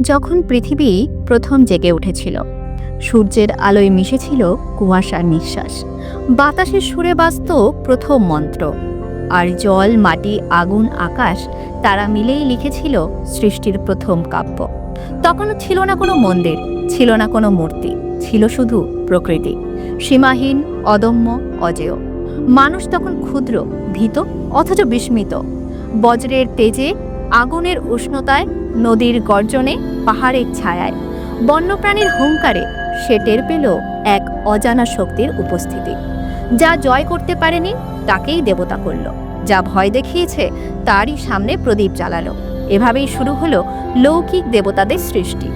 যখন পৃথিবী প্রথম জেগে উঠেছিল। সূর্যের আলোয় মিশেছিল কুয়াশার নিঃশ্বাস। বাতাসের সুরে বাজত প্রথম মন্ত্র। আর জল, মাটি, আগুন, আকাশ, তারা মিলেই লিখেছিল সৃষ্টির প্রথম কাব্য। তখনও ছিল না কোনো মন্দির, ছিল না কোনো মূর্তি, ছিল শুধু প্রকৃতি। সীমাহীন, অদম্য, অজেয়। মানুষ তখন ক্ষুদ্র, ভীত, অথচ বিস্মিত। বজ্রের তেজে, আগুনের উষ্ণতায় নদীর গর্জনে, পাহাড়ের ছায়ায়, বন্যপ্রাণীর হুঙ্কারে সে টের পেল এক অজানা শক্তির উপস্থিতি। যা জয় করতে পারেনি, তাকেই দেবতা করল। যা ভয় দেখিয়েছে, তারই সামনে প্রদীপ জ্বালালো। এভাবেই শুরু হলো লৌকিক দেবতাদের সৃষ্টি।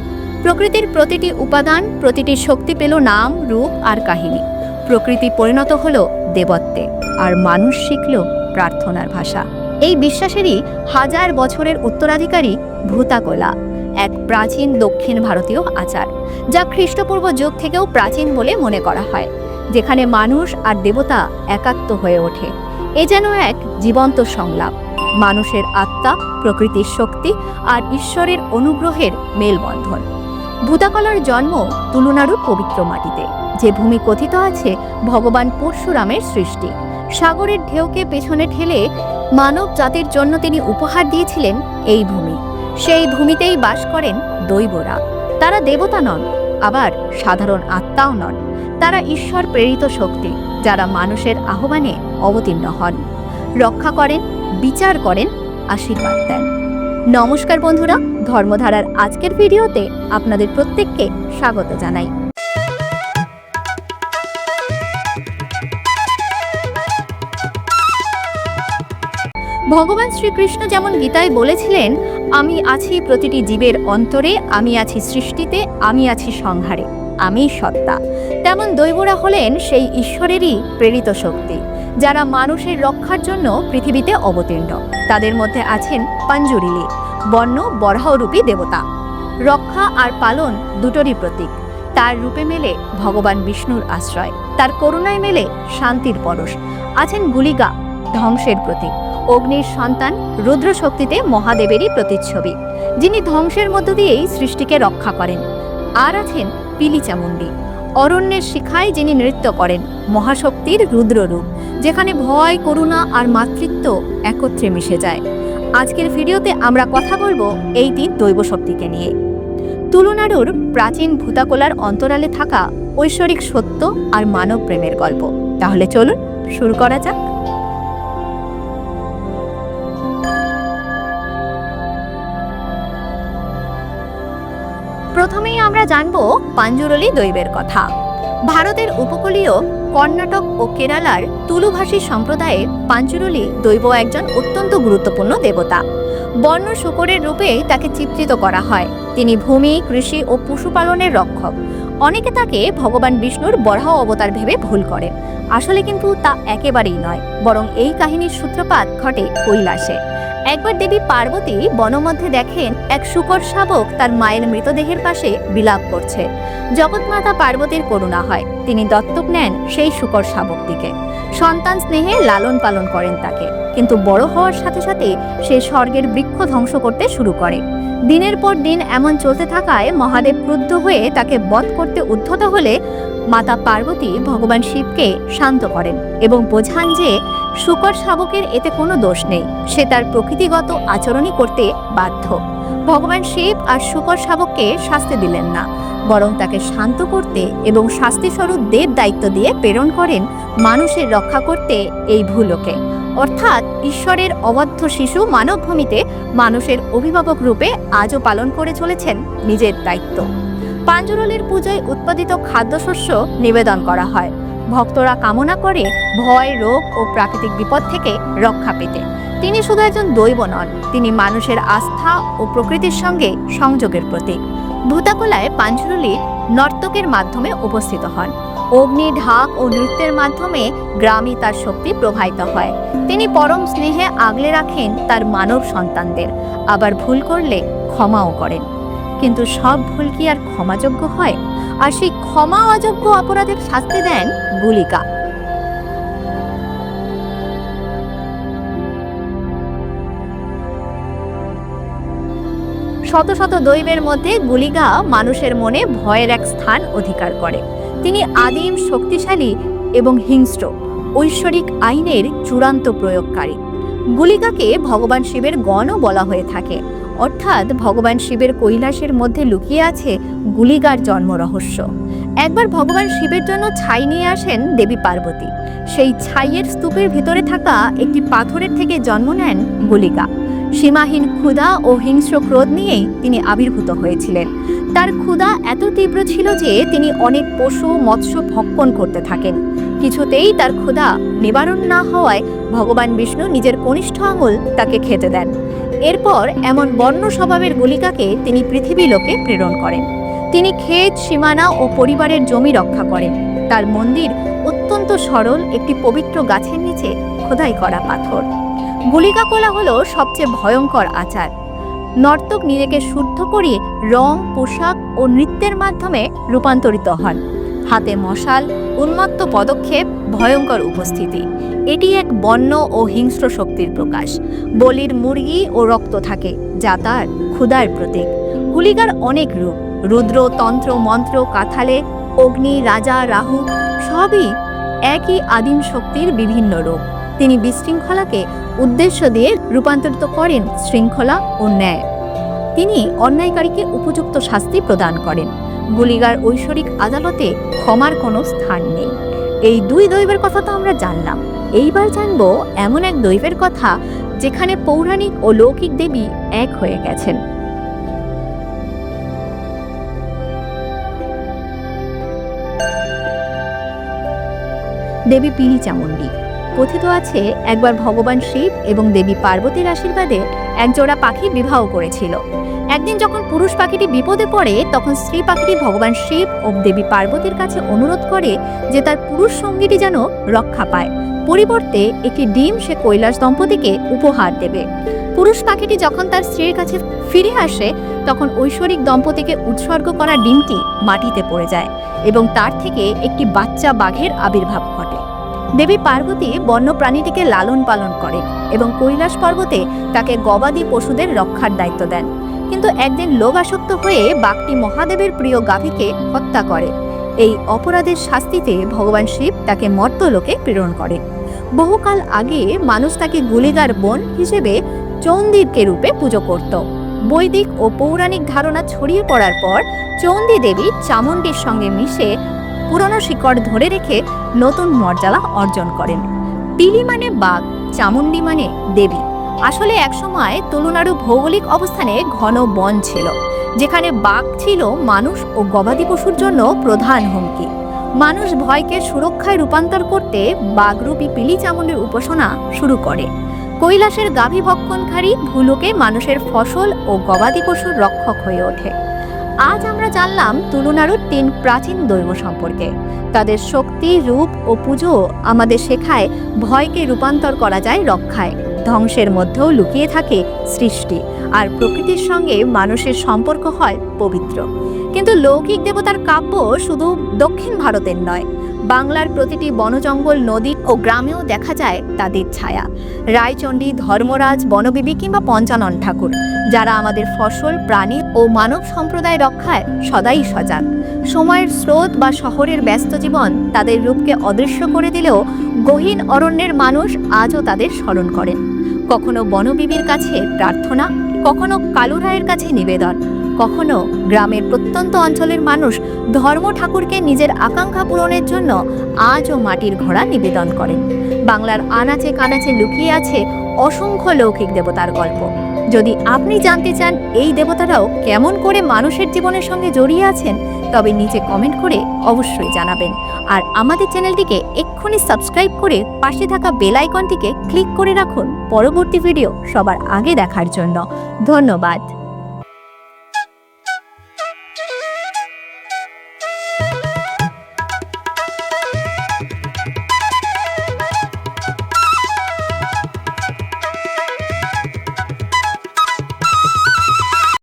প্রকৃতির প্রতিটি উপাদান, প্রতিটি শক্তি পেল নাম, রূপ আর কাহিনী। প্রকৃতি পরিণত হলো দেবত্বে, আর মানুষ শিখল প্রার্থনার ভাষা। এই বিশ্বাসেরই হাজার বছরের উত্তরাধিকারী ভূতাকলা, এক প্রাচীন দক্ষিণ ভারতীয় আচার, যা খ্রিস্টপূর্ব যুগ থেকেও প্রাচীন বলে মনে করা হয়, যেখানে মানুষ আর দেবতা একাত্ম হয়ে ওঠে। এ যেন এক জীবন্ত সংলাপ, মানুষের আত্মা, প্রকৃতির শক্তি আর ঈশ্বরের অনুগ্রহের মেলবন্ধন। ভূতাকলার জন্ম তুলনারু পবিত্র মাটিতে, যে ভূমি কথিত আছে ভগবান পরশুরামের সৃষ্টি। সাগরের ঢেউকে পেছনে ঠেলে মানব জাতির জন্য তিনি উপহার দিয়েছিলেন এই ভূমি। সেই ভূমিতেই বাস করেন দৈবরা। তারা দেবতা নন, আবার সাধারণ আত্মাও নন। তারা ঈশ্বর প্রেরিত শক্তি, যারা মানুষের আহ্বানে অবতীর্ণ হন। রক্ষা করেন, বিচার করেন, আশীর্বাদ দেন। নমস্কার বন্ধুরা, ধর্মধারার আজকের ভিডিওতে আপনাদের প্রত্যেককে স্বাগত জানাই। ভগবান শ্রীকৃষ্ণ যেমন গীতায় বলেছিলেন, আমি আছি প্রতিটি জীবের অন্তরে, আমি আছি সৃষ্টিতে, আমি আছি সংহারে আমি সত্তা। তেমন দৈবরা হলেন সেই ঈশ্বরেরই প্রেরিত শক্তি, যারা মানুষের রক্ষার জন্য পৃথিবীতে অবতীর্ণ। তাদের মধ্যে আছেন পাঞ্জুরিলি বর্ণ, বরাহরূপী দেবতা। রক্ষা আর পালন দুটোরই প্রতীক। তার রূপে মেলে ভগবান বিষ্ণুর আশ্রয়, তার করুণায় মেলে শান্তির পরশ। আছেন গুলিগা ধ্বংসের প্রতীক। অগ্নির সন্তান রুদ্র শক্তিতে মহাদেবেরই প্রতিচ্ছবি, যিনি ধ্বংসের মধ্য দিয়েই সৃষ্টিকে রক্ষা করেন। আর আছেন পিলি চামুণ্ডী অরণ্যের শিখায় যিনি নৃত্য করেন, মহাশক্তির রুদ্ররূপ, যেখানে ভয়, করুণা আর মাতৃত্ব একত্রে মিশে যায়। আজকের ভিডিওতে আমরা কথা বলব এই তিন দৈব শক্তিকে নিয়ে। তুলনাড়ুর প্রাচীন ভূতাকোলার অন্তরালে থাকা ঐশ্বরিক সত্য আর মানব প্রেমের গল্প। তাহলে চলুন শুরু করা যাক। প্রথমেই আমরা জানব পাঞ্জুরলি দৈবের কথা। ভারতের উপকূলীয় কর্ণাটক ও কেরালার তুলুভাষী সম্প্রদায়ে পাঞ্জুরলি দৈব একজন অত্যন্ত গুরুত্বপূর্ণ দেবতা। বর্ণ শুকরের রূপে তাকে চিত্রিত করা হয়। তিনি ভূমি, কৃষি ও পশুপালনের রক্ষক। অনেকে তাকে ভগবান বিষ্ণুর বরাহ অবতার ভেবে ভুল করে। আসলে কিন্তু তা একেবারেই নয়, বরং এই কাহিনীর সূত্রপাত ঘটে কৈলাসে। একবার দেবী পার্বতী বনমধ্যে দেখেন এক শুকর শাবক তার মায়ের মৃতদেহের পাশে বিলাপ করছে। জগৎমাতা পার্বতীর করুণা হয়। তিনি দত্তক নেন সেই শুকর শাবকটিকে। সন্তান স্নেহে লালন পালন করেন তাকে। কিন্তু বড় হওয়ার সাথে সাথে সে স্বর্গের বৃক্ষ ধ্বংস করতে শুরু করে। দিনের পর দিন এমন চলতে থাকায় মহাদেব ক্রুদ্ধ হয়ে তাকে বধ করতে উদ্ধত হলে মাতা পার্বতী ভগবান শিবকে শান্ত করেন এবং বোঝান যে শুকর শাবকের এতে কোনো দোষ নেই। সে তার প্রকৃতিগত আচরণই করতে বাধ্য। ভগবান শিব আর শুকর শাবককে শাস্তি দিলেন না। বরং তাকে শান্ত করতে এবং শাস্তিস্বরূপ দেব দায়িত্ব দিয়ে প্রেরণ করেন মানুষের রক্ষা করতে এই ভূলোকে। অর্থাৎ ঈশ্বরের অবাধ্য শিশু মানবভূমিতে মানুষের অভিভাবক রূপে আজও পালন করে চলেছেন নিজের দায়িত্ব। পাঞ্জরলের পুজোয় উৎপাদিত খাদ্যশস্য নিবেদন করা হয়। ভক্তরা কামনা করে ভয়, রোগ ও প্রাকৃতিক বিপদ থেকে রক্ষা পেতে। তিনি শুধু একজন দৈব নন, তিনি মানুষের আস্থা ও প্রকৃতির সঙ্গে সংযোগের প্রতীক। ভূতাকলায় পাঞ্জরলি নর্তকের মাধ্যমে উপস্থিত হন। অগ্নি, ঢাক ও নৃত্যের মাধ্যমে গ্রামে তার শক্তি প্রবাহিত হয়। তিনি পরম স্নেহে আগলে রাখেন তার মানব সন্তানদের। আবার ভুল করলে ক্ষমাও করেন। কিন্তু সব ভুল কি আর ক্ষমাযোগ্য হয়? আর সেই ক্ষমা অযোগ্য অপরাধের শাস্তি দেন গুলিকা। শত শত দৈবের মধ্যে গুলিগা মানুষের মনে ভয়ের এক স্থান অধিকার করে। তিনি আদিম শক্তিশালী এবং হিংস্র, ঐশ্বরিক আইনের চূড়ান্ত প্রয়োগকারী। গুলিকাকে ভগবান শিবের গণও বলা হয়ে থাকে। অর্থাৎ ভগবান শিবের কৈলাসের মধ্যে লুকিয়ে আছে গুলিগার জন্ম রহস্য একবার ভগবান শিবের জন্য ছাই নিয়ে আসেন দেবী পার্বতী। সেই ছাইয়ের স্তূপের ভিতরে থাকা একটি পাথরের থেকে জন্ম নেন গুলিকা সীমাহীন ক্ষুধা ও হিংস্র ক্রোধ নিয়েই তিনি আবির্ভূত হয়েছিলেন। তার ক্ষুধা এত তীব্র ছিল যে তিনি অনেক পশু, মৎস্য ভক্ষণ করতে থাকেন। কিছুতেই তার ক্ষুধা নিবারণ না হওয়ায় ভগবান বিষ্ণু নিজের কনিষ্ঠ আঙুল তাকে খেতে দেন। এরপর এমন বর্ণ স্বভাবের গুলিকাকে তিনি পৃথিবী লোকে প্রেরণ করেন। তিনি ক্ষেত, সীমানা ও পরিবারের জমি রক্ষা করেন। তার মন্দির অত্যন্ত সরল, একটি পবিত্র গাছের নিচে খোদাই করা পাথর। গুলিকা কোলা হলো সবচেয়ে ভয়ঙ্কর আচার। নর্তক নিজেকে শুদ্ধ করিয়ে রং, পোশাক ও নৃত্যের মাধ্যমে রূপান্তরিত হন। হাতে মশাল, উন্মত্ত পদক্ষেপ, ভয়ঙ্কর উপস্থিতি। এটি এক বন্য ও হিংস্র শক্তির প্রকাশ। বলির মুরগি ও রক্ত থাকে, যা তার ক্ষুধার প্রতীক। গুলিকার অনেক রূপ, রুদ্র, তন্ত্র, মন্ত্র, কাথালে, অগ্নি, রাজা, রাহু, সবই একই আদিম শক্তির বিভিন্ন রূপ। তিনি বিশৃঙ্খলাকে উদ্দেশ্য দিয়ে রূপান্তরিত করেন শৃঙ্খলা ও ন্যায়। তিনি অন্যায়কারীকে উপযুক্ত শাস্তি প্রদান করেন। গুলিগার ঐশ্বরিক আদালতে ক্ষমার কোনো স্থান নেই। এই দুই দৈবের কথা তো আমরা জানলাম। এইবার জানব এমন এক দৈবের কথা যেখানে পৌরাণিক ও লৌকিক দেবী এক হয়ে গেছেন। দেবী পিলি চামুণ্ডী কথিত আছে, একবার ভগবান শিব এবং দেবী পার্বতীর আশীর্বাদে একজোড়া পাখি বিবাহ করেছিল। একদিন যখন পুরুষ পাখিটি বিপদে পড়ে, তখন স্ত্রী পাখিটি ভগবান শিব ও দেবী পার্বতীর কাছে অনুরোধ করে যে তার পুরুষ সঙ্গীটি যেন রক্ষা পায়। পরিবর্তে একটি ডিম সে কৈলাস দম্পতিকে উপহার দেবে। পুরুষ পাখিটি যখন তার স্ত্রীর কাছে ফিরে আসে, তখন ঐশ্বরিক দম্পতিকে উৎসর্গ করা ডিমটি মাটিতে পড়ে যায় এবং তার থেকে একটি বাচ্চা বাঘের আবির্ভাব ঘটে। দেবী পার্বতী বন্য প্রাণীটিকে লালন পালন করেন এবং কৈলাস পর্বতে তাকে গবাদি পশুদের রক্ষার দায়িত্ব দেন। কিন্তু একদিন লোভাসক্ত হয়ে বাঘটি মহাদেবের প্রিয় গাভীকে হত্যা করে। এই অপরাধের শাস্তিতে ভগবান শিব তাকে মর্তলোকে প্রেরণ করেন বহুকাল আগে মানুষ তাকে গুলিগার বোন হিসেবে চন্দিরকে রূপে পুজো করত। বৈদিক ও পৌরাণিক ধারণা ছড়িয়ে পড়ার পর চণ্ডী দেবী চামুণ্ডীর সঙ্গে মিশে পুরনো শিকড় ধরে রেখে নতুন মর্যাদা অর্জন করেন। পিলি মানে বাঘ, চামুণ্ডী মানে দেবী। আসলে একসময় তুলনাড়ু ভৌগোলিক অবস্থানে ঘন বন ছিল, যেখানে বাঘ ছিল মানুষ ও গবাদি পশুর জন্য প্রধান হুমকি। মানুষ ভয়কে সুরক্ষায় রূপান্তর করতে বাঘরূপী পিলি চামুণ্ডীর উপাসনা শুরু করে। কৈলাসের গাভী ভক্ষণকারী ভুলোকে মানুষের ফসল ও গবাদি পশুর রক্ষক হয়ে ওঠে। আজ আমরা জানলাম তুলনাড়ুর তিন প্রাচীন দৈব সম্পর্কে। তাদের শক্তি, রূপ ও পুজো আমাদের শেখায় ভয়কে রূপান্তর করা যায় রক্ষায়। ধ্বংসের মধ্যেও লুকিয়ে থাকে সৃষ্টি, আর প্রকৃতির সঙ্গে মানুষের সম্পর্ক হয় পবিত্র। কিন্তু লৌকিক দেবতার কাব্য শুধু দক্ষিণ ভারতের নয়, বাংলার প্রতিটি বনজঙ্গল, নদী ও গ্রামেও দেখা যায় তাদের ছায়া। রায়চণ্ডী, ধর্মরাজ, বনবিবি কিংবা পঞ্চানন ঠাকুর, যারা আমাদের ফসল, প্রাণী ও মানব সম্প্রদায় রক্ষায় সদাই সজাগ। সময়ের স্রোত বা শহরের ব্যস্ত জীবন তাদের রূপকে অদৃশ্য করে দিলেও গহীন অরণ্যের মানুষ আজও তাদের স্মরণ করেন। কখনো বনবিবির কাছে প্রার্থনা, কখনো কালু রায়ের কাছে নিবেদন, কখনো গ্রামের প্রত্যন্ত অঞ্চলের মানুষ ধর্ম ঠাকুরকে নিজের আকাঙ্ক্ষা পূরণের জন্য আজও মাটির ঘোড়া নিবেদন করেন। বাংলার আনাচে কানাচে লুকিয়ে আছে অসংখ্য লৌকিক দেবতার গল্প। যদি আপনি জানতে চান এই দেবতারাও কেমন করে মানুষের জীবনের সঙ্গে জড়িয়ে আছেন, তবে নিচে কমেন্ট করে অবশ্যই জানাবেন। আর আমাদের চ্যানেলটিকে এক্ষুনি সাবস্ক্রাইব করে পাশে থাকা বেল আইকনটিকে ক্লিক করে রাখুন। পরবর্তী ভিডিও সবার আগে দেখার জন্য। ধন্যবাদ।